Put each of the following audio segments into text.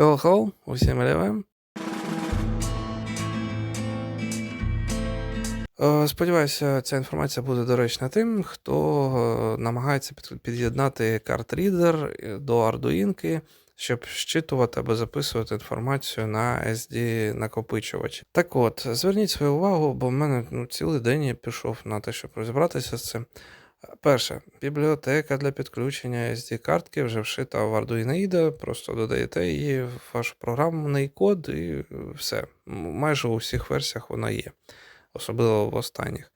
Hello, усім. Е, Сподіваюся, ця інформація буде доречна тим, хто намагається під'єднати карт-рідер до Arduino, щоб щитувати або записувати інформацію на SD накопичувачі. Так от, зверніть свою увагу, бо в мене ну, цілий день я пішов на те, щоб розібратися з цим. Перше, бібліотека для підключення SD-картки вже вшита в Arduino просто додаєте її в ваш програмний код і е, все. Майже у всіх версіях вона є, особливо в останніх.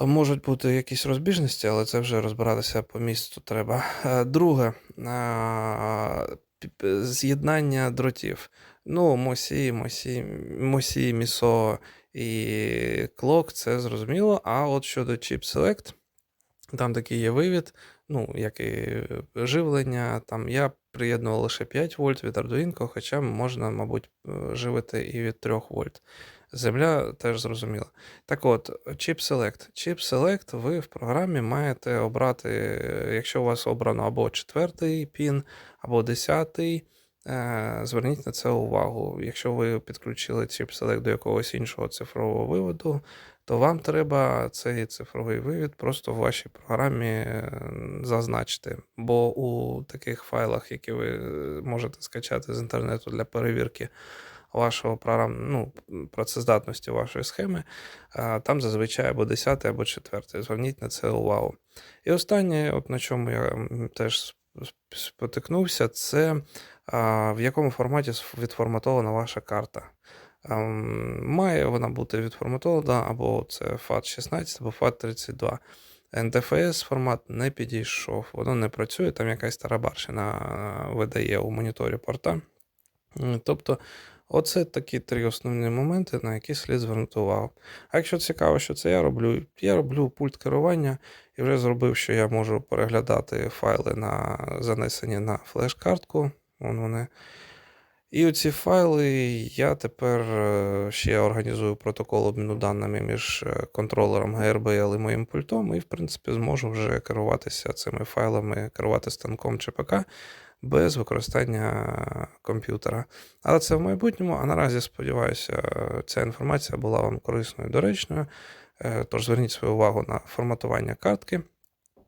Можуть бути якісь розбіжності, але це вже розбиратися по місту треба. Е, Друге, з'єднання дротів. Ну, Мосі, Мосі, Мосі, Місо і Клок, це зрозуміло. А от щодо Chip Select, там такий є вивід, ну, як і живлення. Там я приєднував лише 5 вольт від Arduino, хоча можна, мабуть, е, живити і від 3 вольт. Земля теж зрозуміла. Так от, Chip Select. Chip Select ви в програмі маєте обрати, е, якщо у вас обрано або четвертий пін, або десятий. Е, Зверніть на це увагу. Якщо ви підключили Select до якогось іншого цифрового виводу, то вам треба цей цифровий вивід просто в вашій програмі е, зазначити. Бо у таких файлах, які ви е, можете скачати з інтернету для перевірки вашого програм, ну, працездатності вашої схеми, там зазвичай або 10 або 4. Зверніть на це увагу. І останнє, от на чому я теж спотикнувся, це в якому форматі відформатована ваша карта. Ем, Має вона бути відформатована або це FAT16, або FAT32. NTFS формат не підійшов, воно не працює, там якась тарабарщина е, видає у моніторі порта. Тобто, оце такі три основні моменти, на які слід звернути увагу. А якщо цікаво, що це я роблю, я роблю пульт керування і вже зробив, що я можу переглядати файли на занесені на флеш-картку. Вон вони. І оці файли я тепер е, ще організую протокол обміну даними між е, контролером GRBL і моїм пультом, і, в принципі, зможу вже керуватися цими файлами, керувати станком чи ПК без використання комп'ютера. Але це в майбутньому, а наразі, сподіваюся, ця інформація була вам корисною і доречною. Е, Тож зверніть свою увагу на форматування картки.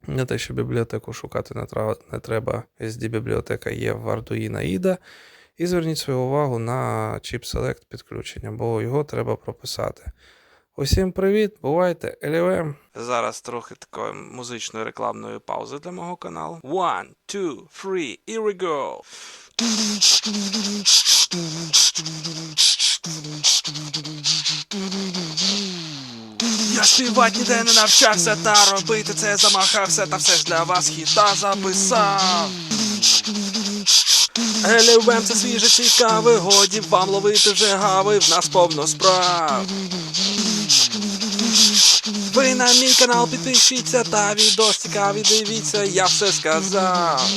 Не те, що бібліотеку шукати не треба. SD-бібліотека є в Arduino IDE. І зверніть свою увагу на Chip Select підключення, бо його треба прописати. Усім привіт, бувайте, LLM. Зараз трохи такої музичної рекламної паузи для мого каналу. One, two, three, here we go. Я співати ніде не навчався, та робити це замахався, та все ж для вас хіта записав. Елевем це свіже цікаве, годі вам ловити вже гави, в нас повно справ. Ви на мій канал підпишіться та відос цікаві дивіться, я все сказав.